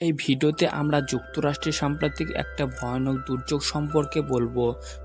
এই ভিডিওতে আমরা যুক্তরাষ্ট্রের সাম্প্রতিক একটা ভয়ানক দুর্যোগ সম্পর্কে বলব।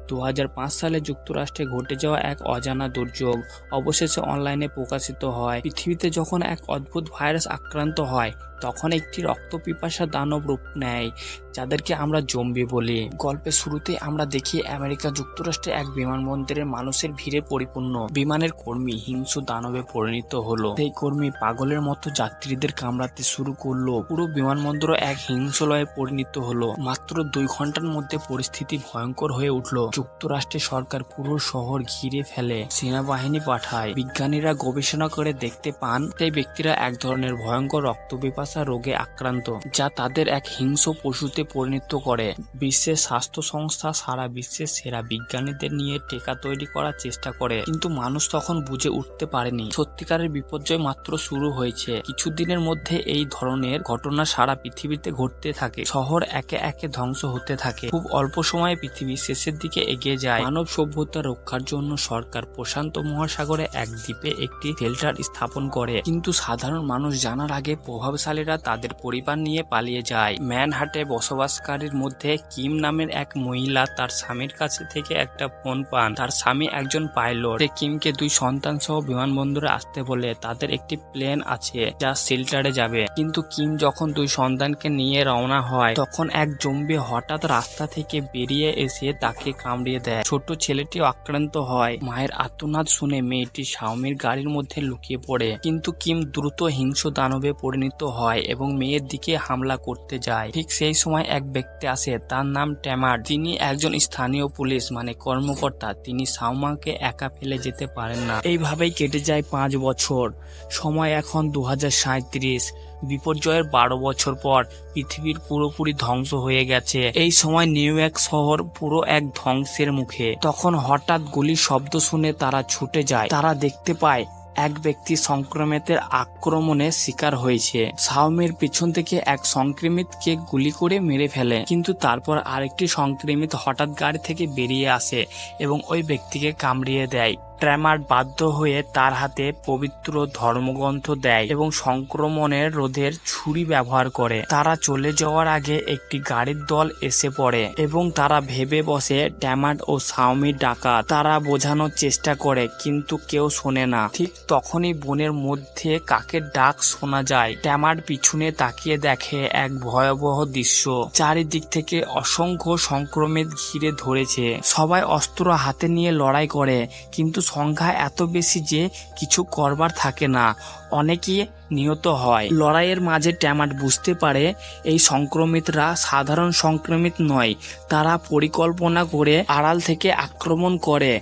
দু হাজার পাঁচ সালে যুক্তরাষ্ট্রে ঘটে যাওয়া এক অজানা দুর্যোগ অবশেষে অনলাইনে প্রকাশিত হয়। পৃথিবীতে যখন এক অদ্ভুত ভাইরাস আক্রান্ত হয় তখন একটি রক্তপিপাসা দানব রূপ নেয়, যাদেরকে আমরা জম্বি বলি। গল্পের শুরুতে আমরা দেখি আমেরিকা যুক্তরাষ্ট্রে এক বিমানবন্দরের মানুষের ভিড়ে পরিপূর্ণ। বিমানের কর্মী হিংস্র দানবে পরিণত হলো। সেই কর্মী পাগলের মতো যাত্রীদের কামড়াতে শুরু করল। পুরো বিমানবন্দর এক হিংস্রলয়ে পরিণত হলো। মাত্র দুই ঘণ্টার মধ্যে পরিস্থিতি ভয়ঙ্কর হয়ে উঠল। যুক্তরাষ্ট্রের সরকার পুরো শহর ঘিরে ফেলে, সেনাবাহিনী পাঠায়। বিজ্ঞানীরা গবেষণা করে দেখতে পান, সেই ব্যক্তিরা এক ধরনের ভয়ঙ্কর রক্তপিপাসা রোগে আক্রান্ত, যা তাদের এক হিংস্র পশুতে পরিণত করে। বিশ্বের স্বাস্থ্য সংস্থা সারা বিশ্বের সেরা বিজ্ঞানীদের নিয়ে টেকা তৈরি করার চেষ্টা করে, কিন্তু মানুষ তখন বুঝে উঠতে পারেনি। সত্যিকারের বিপর্যয় মাত্র শুরু হয়েছে। কিছুদিনের মধ্যে এই ধরনের ঘটনা সারা পৃথিবীতে ঘটতে থাকে। শহর একে একে ধ্বংস হতে থাকে। খুব অল্প সময়ে পৃথিবী শেষের দিকে এগিয়ে যায়। মানব সভ্যতা রক্ষার জন্য সরকার প্রশান্ত মহাসাগরে এক দ্বীপে একটি শেল্টার স্থাপন করে। কিন্তু সাধারণ মানুষ জানার আগে প্রভাবশালীরা তাদের পরিবার নিয়ে পালিয়ে যায়। ম্যানহাটে বসবাসকারীর মধ্যে কিম নামের এক মহিলা তার স্বামীর কাছে থেকে একটা ফোন পান। তার স্বামী একজন পাইলট। সে কিমকে দুই সন্তান সহ বিমানবন্দরে আসতে বলে, তাদের একটি প্লেন আছে যা শেল্টারে যাবে। কিন্তু কিম যখন দুই সন্তানকে নিয়ে রওনা হয়, তখন এক জম্বি হঠাৎ রাস্তা থেকে বেরিয়ে এসে তাকে কামড়িয়ে দেয়। ছোট ছেলেটিও আক্রান্ত হয়। মায়ের আত্মনাদ শুনে মেয়েটি স্বামীর গাড়ির মধ্যে লুকিয়ে পড়ে। কিন্তু কিম দ্রুত হিংস্র দানবে পরিণত হয়। এবং মেয়ের দিকে হামলা করতে যায়। ঠিক সেই সময় এক ব্যক্তি আসে, তার নাম ট্যামার। তিনি একজন স্থানীয় পুলিশ মানে কর্মকর্তা। তিনি সাউমাকে একা ফেলে যেতে পারেন না। এইভাবেই কেটে যায় পাঁচ বছর। সময় এখন দু বিপর্যয়ের বারো বছর পর পৃথিবীর পুরোপুরি ধ্বংস হয়ে গেছে। এই সময় নিউ ইয়র্ক শহর পুরো এক ধ্বংসের মুখে। তখন হঠাৎ গুলির শব্দ শুনে তারা ছুটে যায়। তারা দেখতে পায় এক ব্যক্তি সংক্রমিতের আক্রমণে শিকার হয়েছে। সাওমির পিছন থেকে এক সংক্রমিতকে গুলি করে মেরে ফেলে, কিন্তু তারপর আরেকটি সংক্রমিত হঠাৎ গাড়ি থেকে বেরিয়ে আসে এবং ওই ব্যক্তিকে কামড়িয়ে দেয়। ট্র্যামার বাধ্য হয়ে তার হাতে পবিত্র ধর্মগ্রন্থ দেয় এবং সংক্রমণের রোধের ছুরি ব্যবহার করে। তারা চলে যাওয়ার আগে একটি গাড়ির দল এসে পড়ে এবং তারা ভেবে বসে ট্যামাট ও সাউমি ডাকা তারা বোঝানোর চেষ্টা করে, কিন্তু কেউ শোনে না। ঠিক তখনই বনের মধ্যে কাকের ডাক শোনা যায়। ট্যামার পিছনে তাকিয়ে দেখে এক ভয়াবহ দৃশ্য। চারিদিক থেকে অসংখ্য সংক্রমিত ঘিরে ধরেছে। সবাই অস্ত্র হাতে নিয়ে লড়াই করে, কিন্তু সংখ্যা এত বেশি যে কিছু করবার থাকে না। অনেকে নিহত হয়। লড়াইয়ের মাঝে ট্যামাট বুঝতে পারে, এই সংক্রমিতরা সাধারণ সংক্রমিত নয়। তারা পরিকল্পনা করে আড়াল থেকে আক্রমণ করে।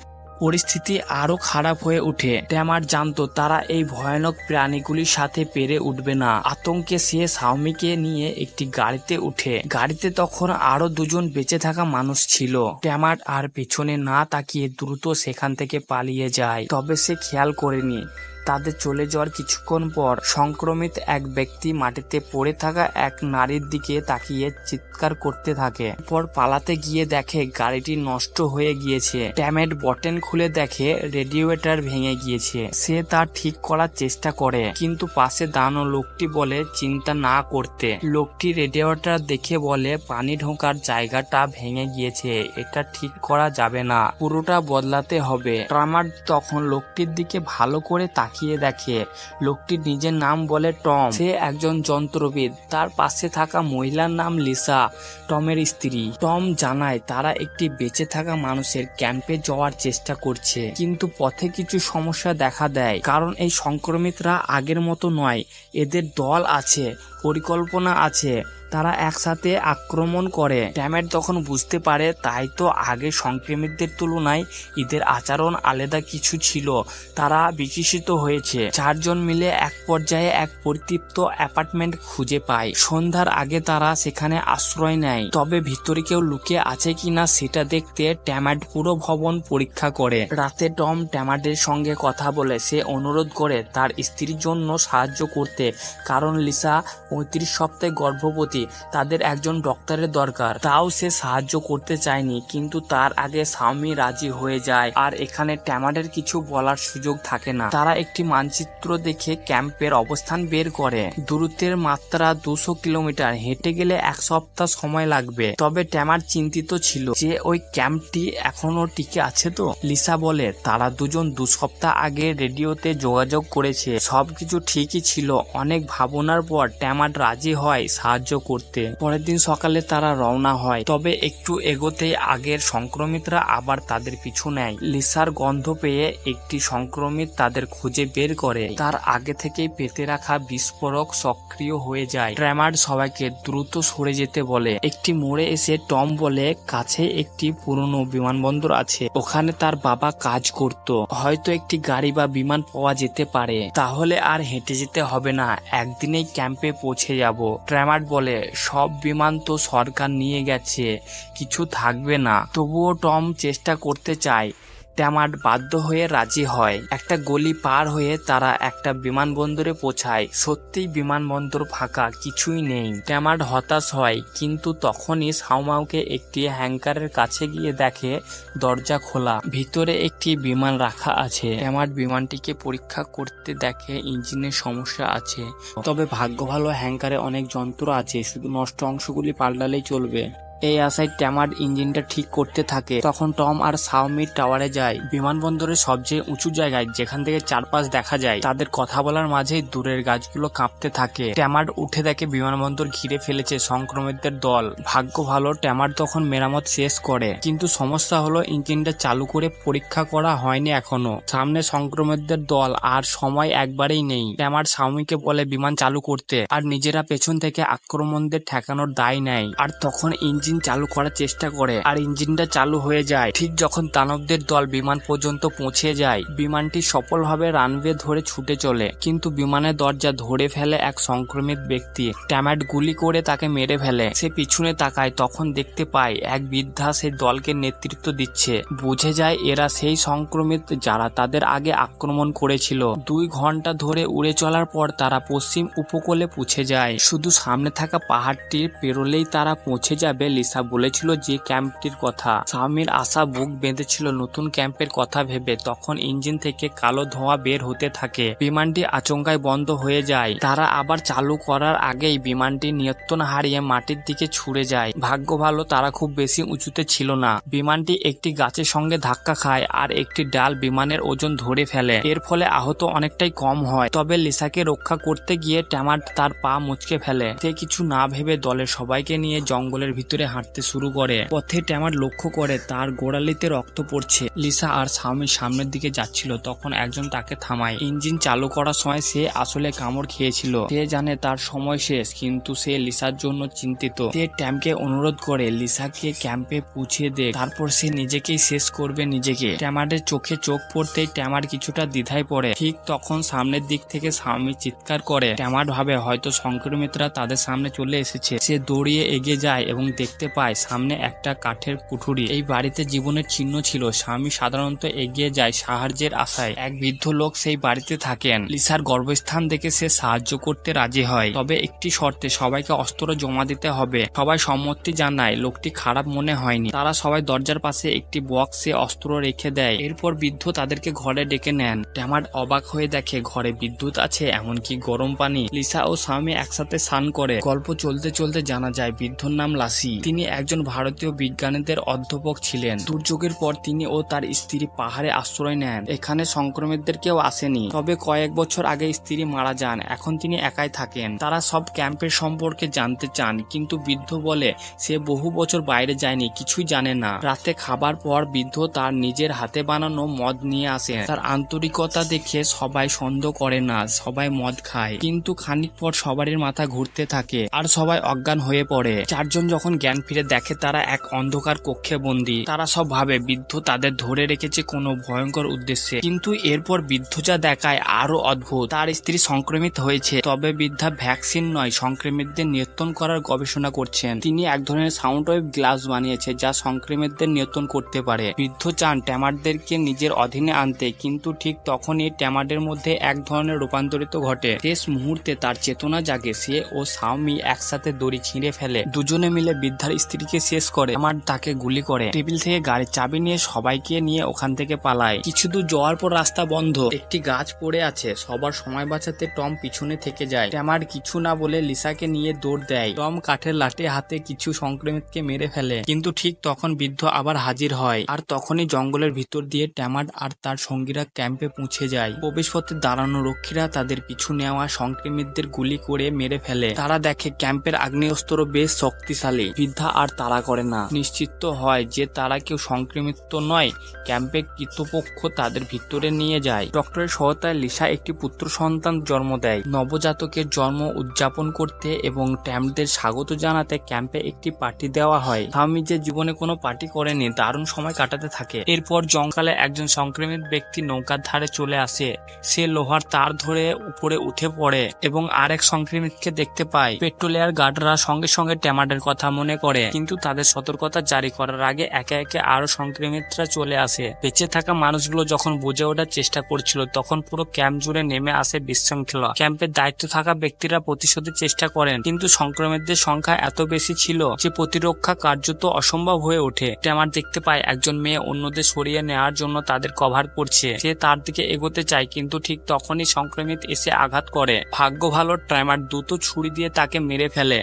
পরিস্থিতি আরও খারাপ হয়ে ওঠে। ট্যামার জানতো, তারা এই ভয়ানক প্রাণীগুলির সাথে পেরে উঠবে না। আতঙ্কে সে সাউমিকে নিয়ে একটি গাড়িতে উঠে গাড়িতে তখন আরও দুজন বেঁচে থাকা মানুষ ছিল। ট্যামার আর পেছনে না তাকিয়ে দ্রুত সেখান থেকে পালিয়ে যায়। তবে সে খেয়াল করেনি। তাদের চলে যাওয়ার কিছুক্ষণ পর সংক্রমিত এক ব্যক্তি মাটিতে পড়ে থাকা এক নারীর দিকে তাকিয়ে চিৎকার করতে থাকে। পর পালাতে গিয়ে দেখে গাড়িটি নষ্ট হয়ে গিয়েছে। ট্যামেট বটেন খুলে দেখে রেডিওয়েটার ভেঙে গিয়েছে। সে তা ঠিক করার চেষ্টা করে, কিন্তু পাশে দাঁড়ানো লোকটি বলে চিন্তা না করতে। লোকটি রেডিওয়েটার দেখে বলে, পানি ঢোকার জায়গাটা ভেঙে গিয়েছে, এটা ঠিক করা যাবে না, পুরোটা বদলাতে হবে। ট্রামার তখন লোকটির দিকে ভালো করে তাকিয়ে দেখে। লোকটি নিজের নাম বলে টম। সে একজন যন্ত্রবিদ। তার পাশে থাকা মহিলার নাম লিসা, টমের স্ত্রী। টম জানায় তারা একটি বেঁচে থাকা মানুষের ক্যাম্পে যাওয়ার চেষ্টা করছে, কিন্তু পথে কিছু সমস্যা দেখা দেয়। কারণ এই সংক্রমিতরা আগের মতো নয়। এদের দল আছে, পরিকল্পনা আছে। তারা একসাথে আক্রমণ করে। ড্যামেট তখন বুঝতে পারে, তাই তো আগে সংক্রমিতদের তুলনায় এদের আচরণ আলাদা কিছু ছিল। তারা বিকশিত হয়েছে। চারজন মিলে এক পর্যায়ে এক পরিতৃপ্ত অ্যাপার্টমেন্ট খুঁজে পায়। সন্ধ্যার আগে তারা সেখানে আশ্রয় নেয়। তবে ভিতরে কেউ লুকে আছে কিনা সেটা দেখতে ট্যামাট পুরো ভবন পরীক্ষা করে। রাতে টম ট্যামাটের সঙ্গে কথা বলে, সে অনুরোধ করে তার স্ত্রীর জন্য সাহায্য করতে। কারণ লিসা পঁয়ত্রিশ সপ্তাহে গর্ভবতী। তাদের একজন ডক্টরের দরকার। তাও সে সাহায্য করতে চায়নি, কিন্তু তার আগে স্বামী রাজি হয়ে যায়, আর এখানে ট্যামারের কিছু বলার সুযোগ থাকে না। তারা একটি মানচিত্র দেখে ক্যাম্পের অবস্থান বের করে। দূরত্বের মাত্রা দুশো কিলোমিটার, হেঁটে গেলে এক সপ্তাহ সময় লাগবে। তবে ট্যামার চিন্তিত ছিল যে ওই ক্যাম্পটি এখনও টিকে আছে তো। লিসা বলে, তারা দুজন দু সপ্তাহ আগে রেডিওতে যোগাযোগ করেছে। সবকিছু ঠিকই ছিল। অনেক ভাবনার পর ট্যামার রাজি হয়, সাহায্য করতে। পরের দিন সকালে তারা রওনা হয়। তবে একটু এগোতেই আগের সংক্রমিতরা আবার তাদের পিছু নেয়। লিসার গন্ধ পেয়ে একটি সংক্রমিত তাদের খুঁজে বের করে। তার আগে থেকেই পেতে রাখা বিস্ফোরক সক্রিয় হয়ে যায়। ট্র্যামার সবাইকে দ্রুত সরে যেতে বলে। একটি মোড়ে এসে টম বলে, কাছে একটি পুরনো বিমানবন্দর আছে। ওখানে তার বাবা কাজ করত। হয়তো একটি গাড়ি বা বিমান পাওয়া যেতে পারে। তাহলে আর হেঁটে যেতে হবে না। একদিনেই ক্যাম্পে পৌঁছে যাব। ট্র্যামার বলে সব বিমান তো সরকার নিয়ে গেছে কিছু থাকবে না। তবুও টম চেষ্টা করতে চায়। ট্যামার্ট বাধ্য হয়ে রাজি হয়। একটা গলি পার হয়ে তারা একটা বিমানবন্দরে পৌঁছায়। সত্যিই বিমানবন্দর ফাঁকা, কিছুই নেই। ট্যামার্ট হতাশ হয়, কিন্তু তখনই সাউমাউকে একটি হ্যাঙ্কারের কাছে গিয়ে দেখে দরজা খোলা। ভিতরে একটি বিমান রাখা আছে। ট্যামার্ট বিমানটিকে পরীক্ষা করতে দেখে ইঞ্জিনের সমস্যা আছে। তবে ভাগ্য ভালো হ্যাঙ্কারে অনেক যন্ত্র আছে, শুধু নষ্ট অংশগুলি পাল্টালেই চলবে। এই আশায় ট্যামার ইঞ্জিনটা ঠিক করতে থাকে। তখন টম আর সাউমি টাওয়ারে যায়। বিমানবন্দরের সবচেয়ে উঁচু জায়গায়, যেখান থেকে চারপাশ দেখা যায়, তাদের কথা বলার মাঝেই দূরের গাছগুলো কাঁপতে থাকে। ট্যামার উঠে দেখে বিমানবন্দর ঘিরে ফেলেছে সংক্রমিতদের দল। ভাগ্য ভালো, ট্যামার তখন মেরামত শেষ করে। কিন্তু সমস্যা হলো, ইঞ্জিনটা চালু করে পরীক্ষা করা হয়নি এখনও। সামনে সংক্রমিতদের দল আর সময় একবারেই নেই। ট্যামার সাউমিকে বলে, বিমান চালু করতে। আর নিজেরা পেছন থেকে আক্রমণদের ঠেকানোর দায় নেয়। আর তখন ইঞ্জিন চালু করার চেষ্টা করে আর ইঞ্জিনটা চালু হয়ে যায়। ঠিক যখন দানবদের দল বিমান পর্যন্ত পৌঁছে যায়, বিমানটি সফলভাবে রানওয়ে ধরে ছুটে চলে। কিন্তু বিমানের দরজা ধরে ফেলে এক সংক্রমিত ব্যক্তি। ট্যামাট গুলি করে তাকে মেরে ফেলে। সে পিছনে তাকায়, তখন দেখতে পায় এক বৃদ্ধা সেই দলকে নেতৃত্ব দিচ্ছে। বুঝে যায় এরা সেই সংক্রমিত যারা তাদের আগে আক্রমণ করেছিল। দুই ঘণ্টা ধরে উড়ে চলার পর তারা পশ্চিম উপকূলে পৌঁছে যায়। শুধু সামনে থাকা পাহাড়টির পেরোলেই তারা পৌঁছে যাবে লিসা বলেছিল যে ক্যাম্পটির কথা। স্বামীর আশা বুক বেঁধেছিল নতুন ক্যাম্পের কথা ভেবে, তখন ইঞ্জিন থেকে কালো ধোঁয়া বের হতে থাকে। বিমানটি আচমকায় বন্ধ হয়ে যায়। তারা আবার চালু করার আগেই বিমানটি নিয়ন্ত্রণ হারিয়ে মাটির দিকে ছুড়ে যায়। ভাগ্য ভালো, তারা খুব বেশি উঁচুতে ছিল না। বিমানটি একটি গাছের সঙ্গে ধাক্কা খায় আর একটি ডাল বিমানের ওজন ধরে ফেলে। এর ফলে আহত অনেকটাই কম হয়। তবে লিসাকে রক্ষা করতে গিয়ে ট্যামার তার পা মুচকে ফেলে। সে কিছু না ভেবে দলের সবাইকে নিয়ে জঙ্গলের ভিতরে হাঁটতে শুরু করে। পথে ট্যামার লক্ষ্য করে, তার গোড়ালিতে রক্ত পড়ছে। লিসা আর স্বামী সামনের দিকে যাচ্ছিল, তখন একজন তাকে থামায়। ইঞ্জিন চালু করার সময় সে আসলে কামড় খেয়েছিল। সে জানে তার সময় শেষ, কিন্তু সে লিসার জন্য চিন্তিত। সে ট্যামকে অনুরোধ করে, লিসাকে ক্যাম্পে পৌঁছে দে। তারপর সে নিজেকেই শেষ করবে নিজেকে। ট্যামারের চোখে চোখ পড়তেই ট্যামার কিছুটা দ্বিধায় পড়ে। ঠিক তখন সামনের দিক থেকে স্বামী চিৎকার করে। ট্যামার ভাবে, হয়তো সংক্রমিতরা তাদের সামনে চলে এসেছে। সে দৌড়িয়ে এগিয়ে যায় এবং দেখতে পায়, সামনে একটা কাঠের কুঠুরি। এই বাড়িতে জীবনের চিহ্ন ছিল। স্বামী সাধারণত এগিয়ে যায় সাহায্যের আশায়। এক বৃদ্ধ লোক সেই বাড়িতে থাকেন। লিসার গর্ভস্থান দেখে সে সাহায্য করতে রাজি হয়। তবে একটি শর্তে, সবাইকে অস্ত্র জমা দিতে হবে। সবাই সম্মতি জানায়, লোকটি খারাপ মনে হয়নি। তারা সবাই দরজার পাশে একটি বক্সে অস্ত্র রেখে দেয়। এরপর বৃদ্ধ তাদেরকে ঘরে ডেকে নেন। ট্যামার অবাক হয়ে দেখে, ঘরে বিদ্যুৎ আছে, এমনকি গরম পানি। লিসা ও স্বামী একসাথে স্নান করে। গল্প চলতে চলতে জানা যায়, বৃদ্ধর নাম লাসি। তিনি একজন ভারতীয় বিজ্ঞানীদের অধ্যাপক ছিলেন। দুর্যোগের পর তিনি ও তার স্ত্রী পাহাড়ে আশ্রয় নেন। এখানে সংক্রমিতদের কেউ আসেনি। তবে কয়েক বছর আগে স্ত্রী মারা যান। এখন তিনি একাই থাকেন। তারা সব ক্যাম্পের সম্পর্কে জানতে চান, কিন্তু বৃদ্ধ বলে সে বহু বছর বাইরে যায়নি, কিছুই জানে না। রাতে খাবার পর বৃদ্ধ তার নিজের হাতে বানানো মদ নিয়ে আসেন তার আন্তরিকতা দেখে সবাই সন্দেহ করে না, সবাই মদ খায়। কিন্তু খানিক পর সবারই মাথা ঘুরতে থাকে, আর সবাই অজ্ঞান হয়ে পড়ে। চারজন যখন জ্ঞান জ্ঞান ফিরে দেখে তারা এক অন্ধকার কক্ষে বন্দী। তারা সব ভাবে, বৃদ্ধ তাদের ধরে রেখেছে কোনো ভয়ঙ্কর উদ্দেশ্যে। কিন্তু এরপর বৃদ্ধ যা দেখায় আরও অদ্ভুত। তার স্ত্রী সংক্রমিত হয়েছে। তবে বৃদ্ধা ভ্যাকসিন নয়, সংক্রমিতদের নিয়ন্ত্রণ করার গবেষণা করছেন। তিনি এক ধরনের সাউন্ড ওয়েভ গ্লাস বানিয়েছে যা সংক্রমিতদের নিয়ন্ত্রণ করতে পারে। বৃদ্ধ চান ট্যামারদেরকে নিজের অধীনে আনতে, কিন্তু ঠিক তখনই ট্যামারদের মধ্যে এক ধরনের রূপান্তরিত ঘটে। শেষ মুহূর্তে তার চেতনা জাগে। সে ও সাউমি একসাথে দড়ি ছিঁড়ে ফেলে। দুজনে মিলে বৃদ্ধার স্ত্রীকে শেষ করে আমার তাকে গুলি করে। টেবিল থেকে গাড়ির চাবি নিয়ে সবাইকে নিয়ে ওখান থেকে পালায়। কিছু দূর যাওয়ার পর রাস্তা বন্ধ। একটি গাছ পড়ে আছে। সবার সময় বাঁচাতে টম পিছনে থেকে যায়। ট্যামার কিছু না বলে লিসাকে নিয়ে দৌড় দেয়। টম কাঠের লাঠি হাতে কিছু সংক্রমিতকে মেরে ফেলে। কিন্তু ঠিক তখন বৃদ্ধ আবার হাজির হয়। আর তখনই জঙ্গলের ভিতর দিয়ে ট্যামার আর তার সঙ্গীরা ক্যাম্পে পৌঁছে যায়। প্রবেশপথে দাঁড়ানো রক্ষীরা তাদের পিছু নেওয়া সংক্রমিতদের গুলি করে মেরে ফেলে। তারা দেখে ক্যাম্পের আগ্নেয়স্ত্র বেশ শক্তিশালী। বৃদ্ধা আর তাড়া করে না। নিশ্চিত হয় যে তারা কেউ সংক্রমিত নয়, ক্যাম্পে কৃতপক্ষ তাদের ভিতরে নিয়ে যায়। ডক্টরের সহায়তায় লিসা একটি পুত্র সন্তান জন্ম দেয়। নবজাতকের জন্ম উদযাপন করতে এবং ট্যাম্পদের স্বাগত জানাতে ক্যাম্পে একটি পার্টি দেওয়া হয়। স্বামী যে জীবনে কোনো পার্টি করেনি, দারুণ সময় কাটাতে থাকে। এরপর জঙ্গলে একজন সংক্রমিত ব্যক্তি নৌকার ধারে চলে আসে। সে লোহার তার ধরে উপরে উঠে পড়ে এবং আরেক সংক্রমিতকে দেখতে পায়। পেট্রোলিয়ার গার্ডরা সঙ্গে সঙ্গে ট্যামার্ডের কথা মনে করে কিন্তু তাদের সতর্কতা জারি করার আগে একে একে আরও সংক্রমিতরা চলে আসে। বেঁচে থাকা মানুষগুলো যখন বুঝে ওঠার চেষ্টা করছিল, তখন পুরো ক্যাম্প জুড়ে নেমে আসে বিশৃঙ্খলা। ক্যাম্পের দায়িত্ব থাকা ব্যক্তিরা প্রতিশোধের চেষ্টা করেন, কিন্তু সংক্রমিতদের সংখ্যা এত বেশি ছিল যে প্রতিরক্ষা কার্যত অসম্ভব হয়ে ওঠে। ট্যামার দেখতে পায়, একজন মেয়ে অন্যদের সরিয়ে নেওয়ার জন্য তাদের কভার করছে সে তার দিকে এগোতে চায়, কিন্তু ঠিক তখনই সংক্রমিত এসে আঘাত করে। ভাগ্য ভালো ট্র্যামার দ্রুত ছুরি দিয়ে তাকে মেরে ফেলে।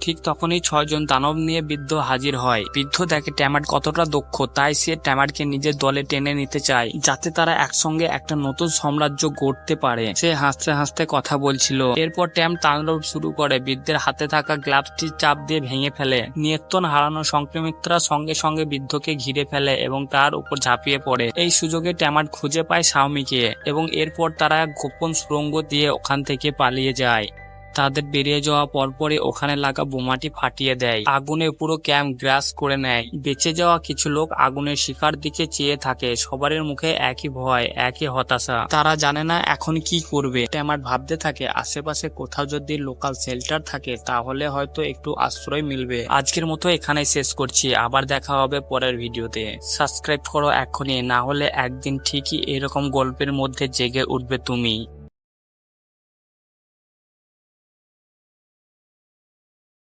ঠিক তখনই ছয়জন দানব নিয়ে বৃদ্ধ হাজির হয়। বৃদ্ধ দেখে ট্যামার কতটা দক্ষ, তাই সে ট্যামারকে নিজের দলে টেনে নিতে চায়, যাতে তারা একসঙ্গে একটা নতুন সাম্রাজ্য গড়তে পারে। সে হাসতে হাসতে কথা বলছিল। এরপর ট্যাম তাণ্ডব শুরু করে। বৃদ্ধের হাতে থাকা গ্লাভসটি চাপ দিয়ে ভেঙে ফেলে। নিয়ন্ত্রণ হারানো সংক্রমিতরা সঙ্গে সঙ্গে বৃদ্ধকে ঘিরে ফেলে এবং তার উপর ঝাঁপিয়ে পড়ে। এই সুযোগে ট্যামার খুঁজে পায় সাউমিকে এবং এরপর তারা গোপন সুড়ঙ্গ দিয়ে ওখান থেকে পালিয়ে যায়। তাদের বেরিয়ে যাওয়া পরপরই ওখানে লাগা বোমাটি ফাটিয়ে দেয়। আগুনে পুরো ক্যাম্প গ্রাস করে নেয়। বেঁচে যাওয়া কিছু লোক আগুনের শিকার দিকে চেয়ে থাকে। সবার মুখে একই ভয়, একই হতাশা। তারা জানে না এখন কি করবে। আমার ভাবতে থাকে, আশেপাশে কোথাও যদি লোকাল শেল্টার থাকে, তাহলে হয়তো একটু আশ্রয় মিলবে। আজকের মতো এখানে শেষ করছি। আবার দেখা হবে পরের ভিডিওতে। সাবস্ক্রাইব করো এখনই, না হলে একদিন ঠিকই এরকম গল্পের মধ্যে জেগে উঠবে তুমি।